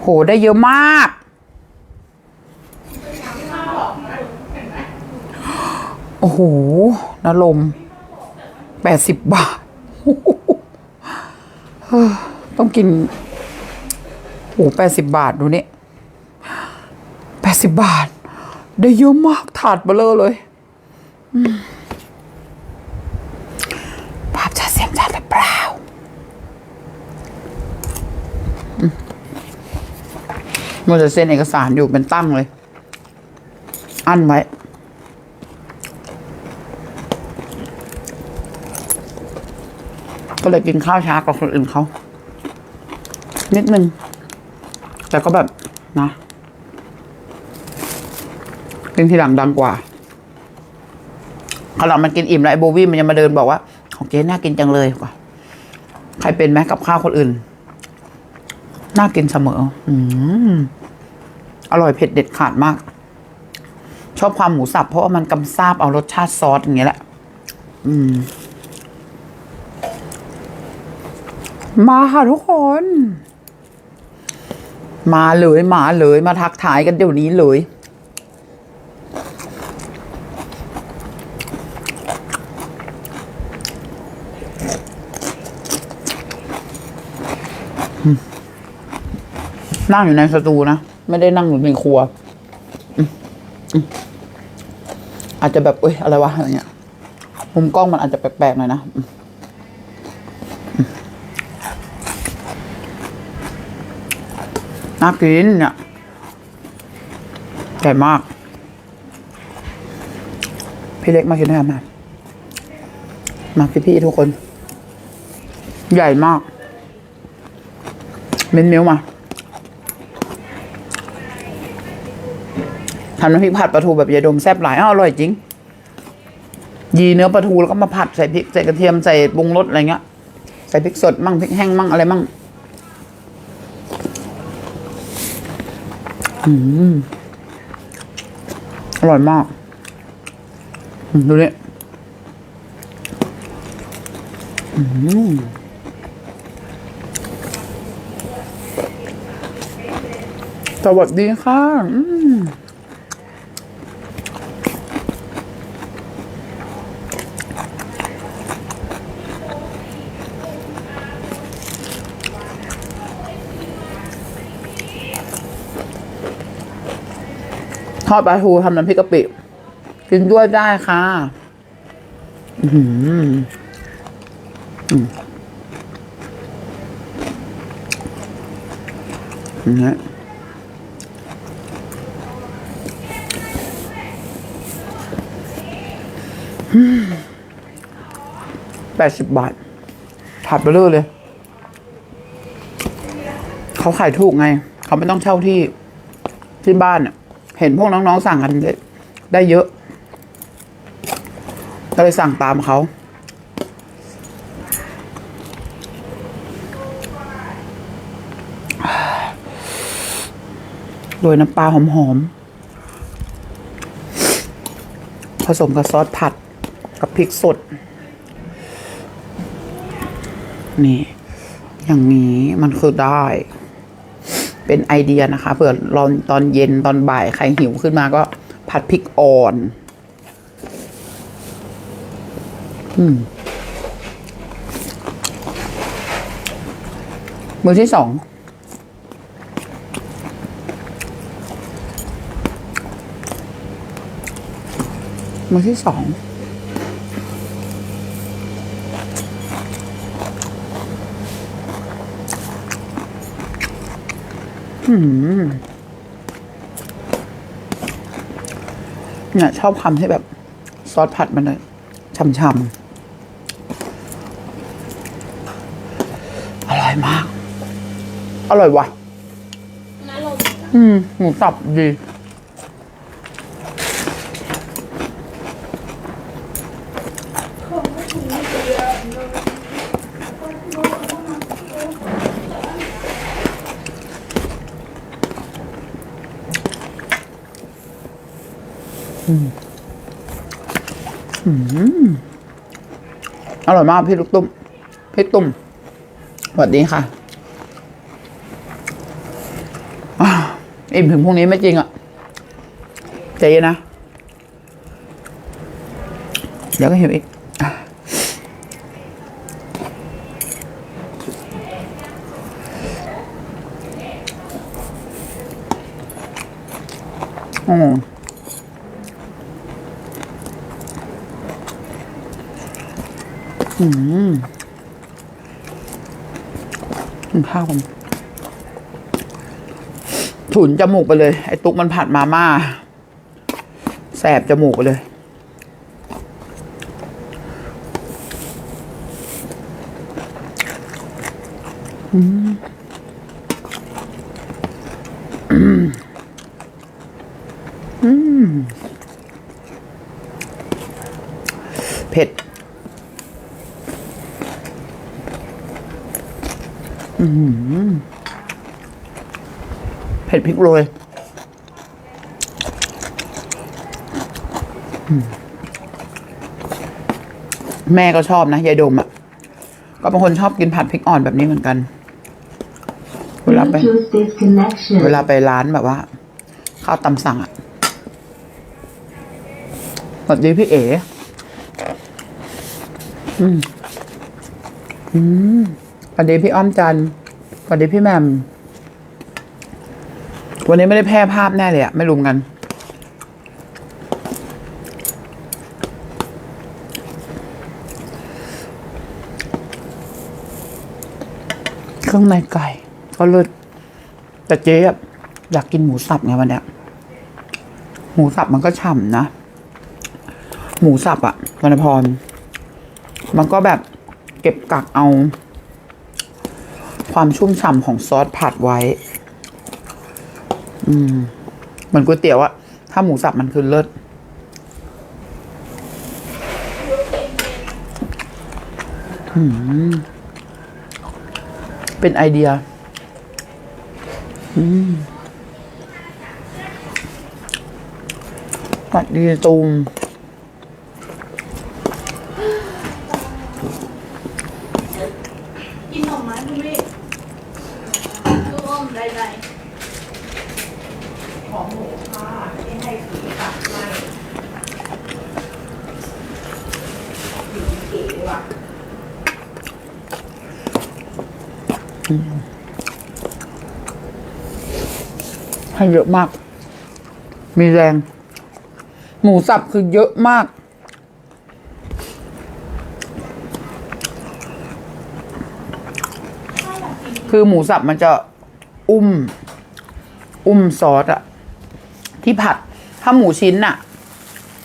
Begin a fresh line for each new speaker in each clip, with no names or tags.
โหได้เยอะมาก โอ้โหนลมแปดสิบบาท ต้องกิน โอ้แปดสิบบาทดูนี่แปดสิบบาท ได้เยอะมากถาดเบลอเลย อืมภาพชาเสียมชาไปเปล่าอืม มันจะเซ็นเอกสารอยู่เป็นตั้งเลย อันไว้ก็เลยกินข้าวช้ากว่าคนอื่นเขานิดนึง แต่ก็แบบนะ กินทีหลังดังกว่าขณะมันกินอิ่มแล้วไอ้โบวี่มันยังมาเดินบอกว่า ของเจ๊น่ากินจังเลยว่ะใครเป็นไหมกับข้าวคนอื่น น่ากินเสมอ อืม อร่อยเผ็ดเด็ดขาดมาก ชอบความหมูสับเพราะว่ามันกำซาบเอารสชาติซอสอย่างเงี้ยแหละ อืม มาค่ะทุกคน มาเลยมาเลยมาทักทายกันเดี๋ยวนี้เลยนั่งอยู่ในสตูนะ ไม่ได้นั่งอยู่ในครัว อาจจะแบบเอ้ยอะไรวะอะไรเงี้ยมุมกล้องมันอาจจะแปลกๆหน่อยนะน่ากินเนี่ยใหญ่มาก พี่เล็กมากินด้วยกันมา มาพี่ทุกคน ใหญ่มาก เม้นเมียวมา ทำน้ำพริกผัดปลาทูแบบยายดมแซ่บหลายอ้าวอร่อยจริง ยีเนื้อปลาทูแล้วก็มาผัดใส่พริกใส่กระเทียมใส่ปรุงรสอะไรเงี้ย ใส่พริกสดมั่งพริกแห้งมั่งอะไรมั่ง อืมอร่อยมากดูนี่อืมสวัสดีค่ะ ทอดปลาทูทำน้ำพริกกะปิกินด้วยได้ค่ะอือหืออืมอย่างเงี้ยแปดสิบบาทถัดไปเรื่อยเลย เขาขายถูกไง เขาไม่ต้องเช่าที่ที่บ้านอะ เห็นพวกน้องๆสั่งกันได้ได้เยอะ ก็เลยสั่งตามเขาโดยน้ำปลาหอมๆ ผสมกับซอสผัดกับพริกสด นี่ อย่างนี้มันคือได้ เป็นไอเดียนะคะ เผื่อรอนตอนเย็นตอนบ่ายใครหิวขึ้นมาก็ผัดพริกอ่อน อืมมือที่สองมือที่สอง เนี่ยชอบคำที่แบบซอสผัดมันเลยช่ำๆ อร่อยมาก อร่อยว่ะ
น้ำลม
อืม หมูสับดี อร่อยมากพี่ลูกตุ้ม พี่ตุ้มสวัสดีค่ะอิ่มถึงพรุ่งนี้ไม่จริงอะ่ะใจเย็นนะ เดี๋ยวก็หิวอีกอืม อืมกินข้าวกันถุนจมูกไปเลย ไอ้ตุ๊กมันผัดมาม่าแสบจมูกไปเลยเผ็ด อือหือ เผ็ดพริกโรยแม่ก็ชอบนะยายดมอะ ก็เป็นคนชอบกินผัดพริกอ่อนแบบนี้เหมือนกัน เวลาไป เวลาไปร้านแบบว่า ข้าวตำสั่งอะสวัสดีพี่เอ๋อืม อืม วัสดีพี่อ้อมจันวัสดีพี่แมม วันนี้ไม่ได้แพร่ภาพแน่เลยอะไม่รุมกัน เครื่องในไก่ก็เลิศแต่เจ๊อะอยากกินหมูสับไงวันเนี้ยหมูสับมันก็ฉ่ำนะ หมูสับอะวรรณพร มันก็แบบเก็บกักเอา ความชุ่มฉ่ำของซอสผัดไว้ อืมเหมือนก๋วยเตี๋ยวอะถ้าหมูสับมันคือเลิศเป็นไอเดียอืมสวัสดีตูม
กินหน่อไม้บุรีลูกอ้อมใดๆของห
มูค่ะที่
ให้
สีตัดไม่สี
เก๋ว่ะให้เยอะมาก มีแรง หมูสับคือเยอะมาก คือหมูสับมันจะอุ้ม อุ้มซอสอะที่ผัด ถ้าหมูชิ้นอะ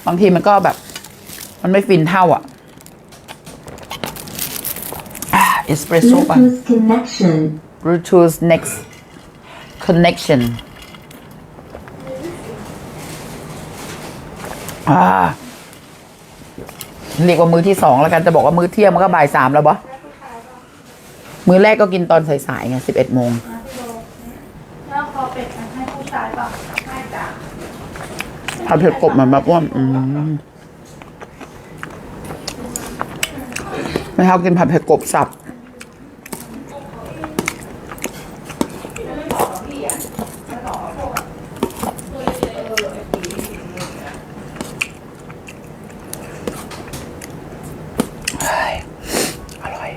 บางทีมันก็แบบ มันไม่ฟินเท่าอะเอสเปรสโซ่ป่ะ
Bluetooth connection.
Bluetooth next connection อ่าเรียกว่ามือที่สองแล้วกันจะบอกว่ามือเที่ยงมันก็บ่ายสามแล้วบะ มือแรกก็กินตอนสายๆไงสิบเอ็ดโมง
ๆนะพี่โบแล้วคอเป็ดมันให้ผู้ชายเปล่าให้จ้ะ
ผัดเผ็ดกบเหมือนแบบว่าอืมไม่ชอบกินผัดเผ็ดกบสับ เฮ้ยอร่อย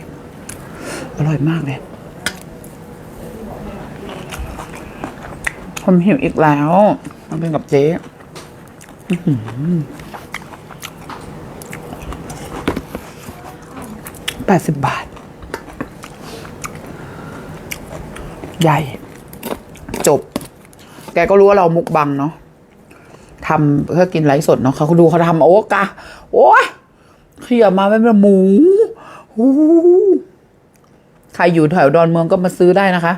อยมากเลย ผมหิวอีกแล้วมันเป็นกับเจ๊แปดสิบบาท ใหญ่ จบ แกก็รู้ว่าเรามุกบังเนาะทำเพื่อกินไลฟ์สดเนาะเขาดูเขาทำโอ้กะ โอ้ยเขี่ยมาไม่เป็นหมูหูใครอยู่แถวดอนเมืองก็มาซื้อได้นะคะ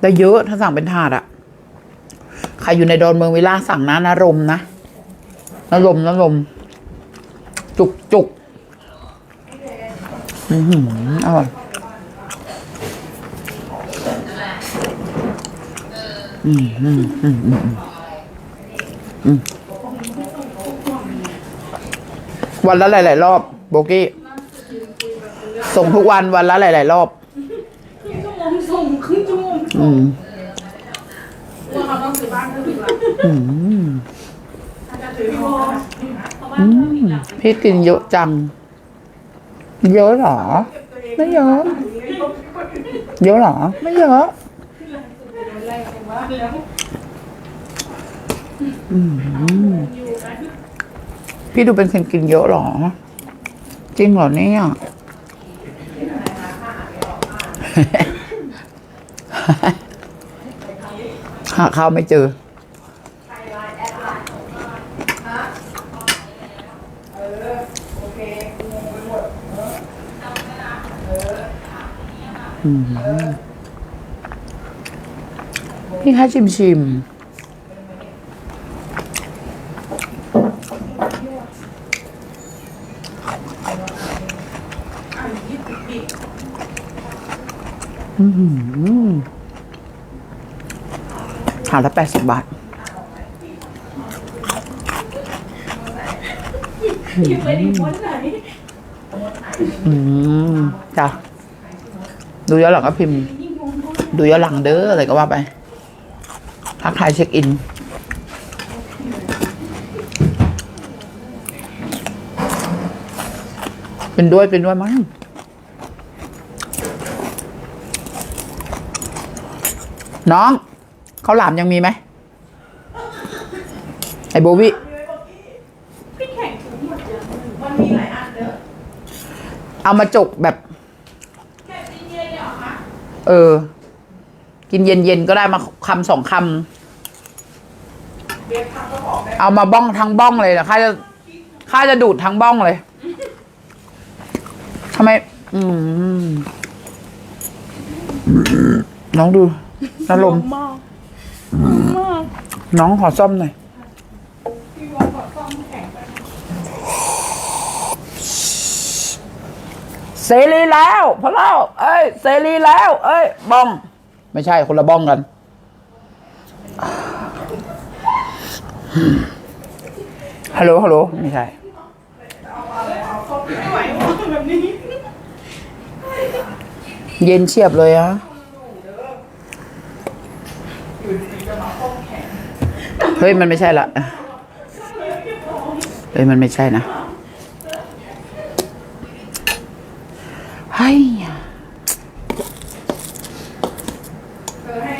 ได้เยอะถ้าสั่งเป็นถาดอะใครอยู่ในดอนเมืองเวลาสั่งนะนารมนะนารมนารมจุกจุกอือหืออร่อยอืมอืมอืมอืมอืมวันละหลาย ๆ รอบ โบกี้ ส่งทุกวันวันละหลาย ๆ รอบ
ชั่วโมงส่งครึ่งชั่วโมง
อืม
ว่าเขาก็
อืมพี่กินเยอะจัง เยอะเหรอไม่เยอะ เยอะเหรอ ไม่เยอะอืมพี่ดูเป็นคนกินเยอะเหรอ จริงเหรอเนี่ย หาข้าวไม่เจอ พี่ให้ชิมชิม อืมถาละแปดสิบบาทอืมจ้ะดูย้อนหลังก็พิมพ์ ดูย้อนหลังเด้ออะไรก็ว่าไปทักทายเช็คอินเป็นด้วยเป็นด้วยมั้ง น้องเขาหลามยังมีไหมไอ้โบวิ
พี่แข่งถุงหมดยังมันมีหลายอันเด้อ
เอามาจกแบบ
แค่ซีเนียเนี่ยหรอคะ
เออ กินเย็นๆก็ได้มาคำสองค
เบียร์ทำก็บอกได้ำ
เอามาบ้องทั้งบ้องเลยนะข้าจะข้าจะดูดทั้งบ้องเลยทำไม อืมน้องดู น้าลมณ์
มากมาก
น้องขอซ่อมหน่อย
พี่วองขอซ่อมแข่งไป
เสรีแล้วพอแล้วเอ้ยเสรีแล้ว เอ้ยบ้อง ไม่ใช่คนละบ้องกัน ฮัลโหลฮัลโหลไม่ใช่เย็นเฉียบเลยอะ เฮ้ย มันไม่ใช่ละ เฮ้ย มันไม่ใช่นะเฮ้ย
เออให้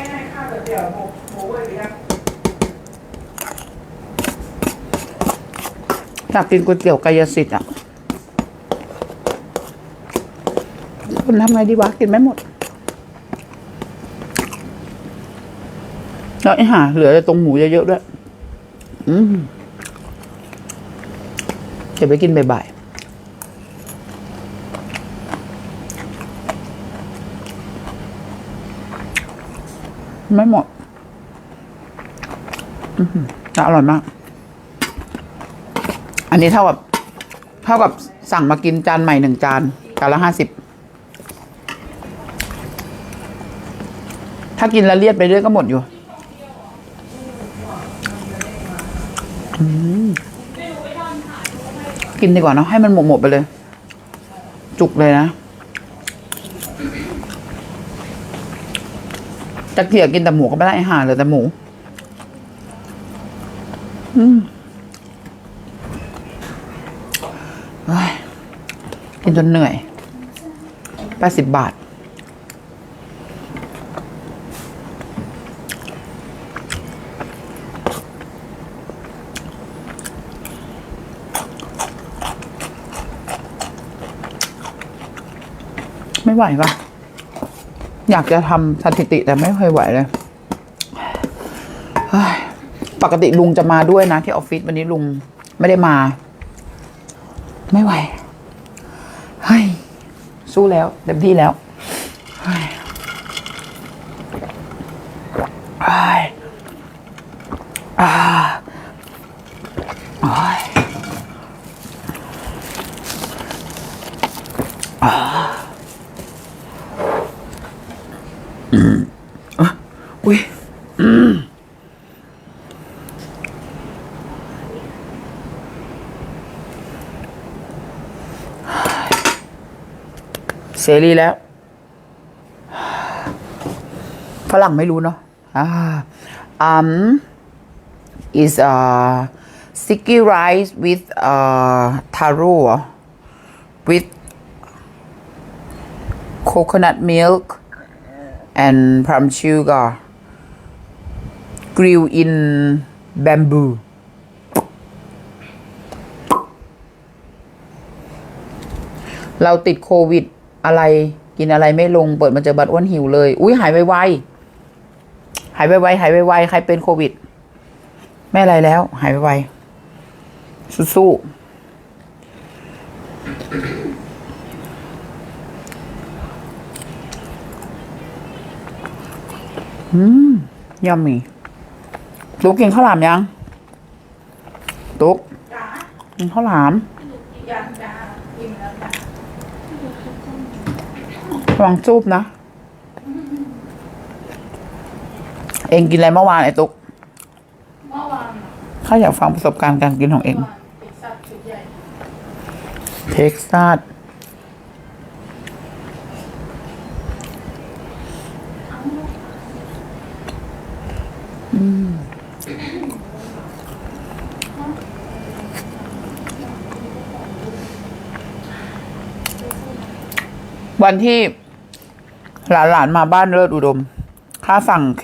อยากกินก๋วยเตี๋ยวกายสิทธิ์อะคุณทำไงดีวะ กินไม่หมด แล้วไอ้ห่าเหลือตรงหมูเยอะๆด้วยอืมเก็บไปกินบ่ายๆไม่หมดอือหือแต่อร่อยมาก อันนี้เท่ากับ เท่ากับสั่งมากินจานใหม่หนึ่งจานจานละห้าสิบ ถ้ากินแล้วเลียดไปเรื่อยก็หมดอยู่อืม กินดีกว่าเนาะให้มันหมดหมดไปเลย จุกเลยนะจะเกลียกินแต่หมูก็ไม่ได้อาหารเลยแต่หมู อืมเฮ้กินจนเหนื่อยแปดสิบบาท ไม่ไหวปะอยากจะทำสถิติแต่ไม่เคยไหวเลยเฮ้ยปกติลุงจะมาด้วยนะ ที่ออฟฟิศวันนี้ลุงไม่ได้มา ไม่ไหว เฮ้ย สู้แล้วเต็มที่แล้วเฮ้ยเฮ้ยอ่าโอ้ยอ่าอืมอะอุ้ยอืม เสรีแล้ว ฝรั่งไม่รู้เนาะอ่าอืม is uh sticky rice with uh taro with coconut milk and palm sugar grill in bamboo เราติดโควิด อะไรกินอะไรไม่ลงเปิดมาเจอบัตรอ้วนหิวเลย อุ้ยหายไวๆหายไวๆหายไวๆใครเป็นโควิด ไม่อะไรแล้ว หายไวๆสู้ๆอืมยำมีตุ๊กกินข้าวหลามยัง ตุ๊กกินข้าวหลาม
อีกอย่างจ้ากินแล้วจ้า
ระวังซูบนะ เองกินอะไรเมื่อวานไอ้ตุ๊ก
เมื่อวาน
ข้าอยากฟังประสบการณ์การกินของเอง
เมื่อวานพิซซ่าชุดใหญ่
เท็กซัสวันที่ หลานๆมาบ้านเลิศอุดมข้าสั่งเค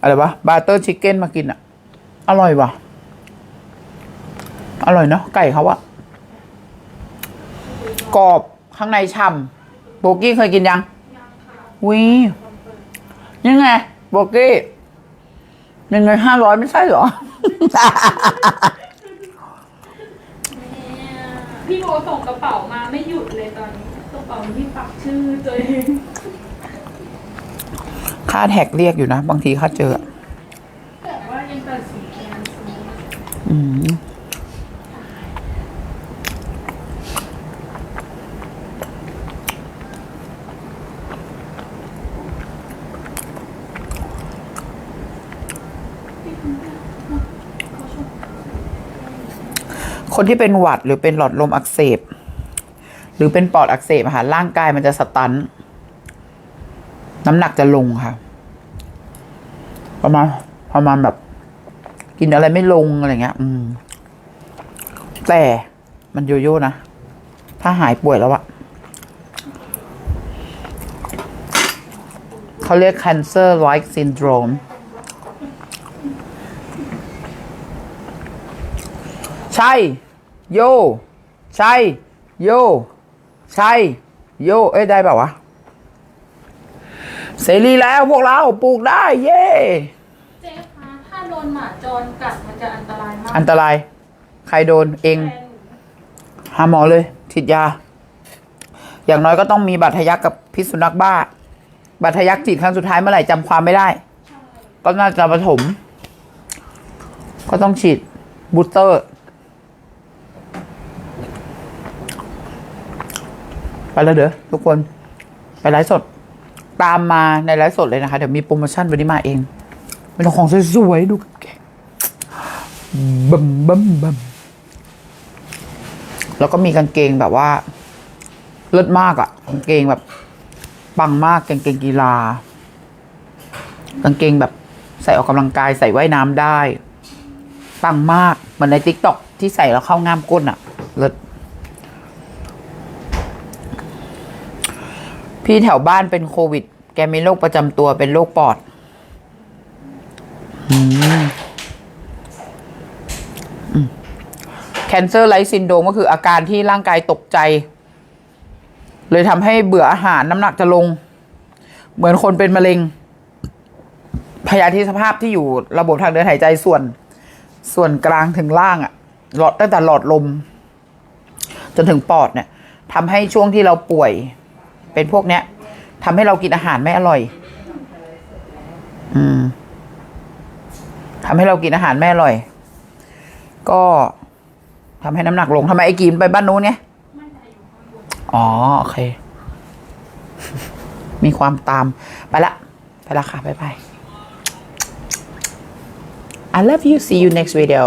อะไรวะบาเตอร์ชิคเก้นมากินอะอร่อยว่ะ อร่อยเนาะไก่เขาอะกรอบข้างในฉ่ำโบกี้เคยกินยังวิยังไงโบกี้ยังไงห้าร้อยไม่ใช่เหรอ
พี่โบส่งกระเป๋ามาไม่หยุดเลยตอนนี้กระเป๋าที่ปักชื่อตัวเอง
ค่าแท็กเรียกอยู่นะ บางทีค่าเจอ
แต่ว่ายังตัดสินใจซื้อ
อืมคนที่เป็นหวัดหรือเป็นหลอดลมอักเสบ หรือเป็นปอดอักเสบค่ะร่างกายมันจะสตัน น้ำหนักจะลงค่ะ ประมาณประมาณแบบ กินอะไรไม่ลงอะไรเงี้ย อืม แต่มันโยโย่นะ ถ้าหายป่วยแล้วอะเขาเรียก cancer like syndrome ใช่ โย ใช่ โย ใช่ โย เอ้ย ได้เปล่าวะ เสรีแล้วพวกเราปลูกได้ เย้
เจ๊คะถ้าโดนหมาจรกัดมันจะอันตรายมาก
อันตราย ใครโดนเอง
แฟนหนู
หาหมอเลยฉีดยา อย่างน้อยก็ต้องมีบาดทะยักกับพิษสุนัขบ้าบาดทะยักฉีดครั้งสุดท้ายเมื่อไหร่จำความไม่ได้ ก็น่าจะปฐมก็ต้องฉีดบูสเตอร์ ไปแล้วเด้อทุกคน ไปไลฟ์สด ตามมาในไลฟ์สดเลยนะคะ เดี๋ยวมีโปรโมชั่นวันนี้มาเองเป็นของสวยๆดูแกบัมบัมบัมแล้วก็มีกางเกงแบบว่า เลิศมากอะกางเกงแบบปังมากกางเกงกีฬากางเกงแบบใส่ออกกำลังกายใส่ว่ายน้ำได้ปังมากเหมือนในติ๊กต็อกที่ใส่แล้วเข้าง่ามก้นอะเลิศ พี่แถวบ้านเป็นโควิด แกมีโรคประจำตัวเป็นโรคปอดแคนเซอร์ไลท์ซินโดมก็คืออาการที่ร่างกายตกใจ เลยทำให้เบื่ออาหารน้ำหนักจะลง เหมือนคนเป็นมะเร็ง พยาธิสภาพที่อยู่ระบบทางเดินหายใจส่วน ส่วนกลางถึงล่างอะหลอดตั้งแต่หลอดลม จนถึงปอดเนี่ยทำให้ช่วงที่เราป่วย เป็นพวกเนี้ยทำให้เรากินอาหารไม่อร่อย อืมทำให้เรากินอาหารไม่อร่อย ก็ทำให้น้ำหนักลงทำไมไอ้กีมไปบ้านนู้นไงอ๋อโอเค มีความตามไปละ ไปละค่ะ บ๊ายบาย I love you see you next video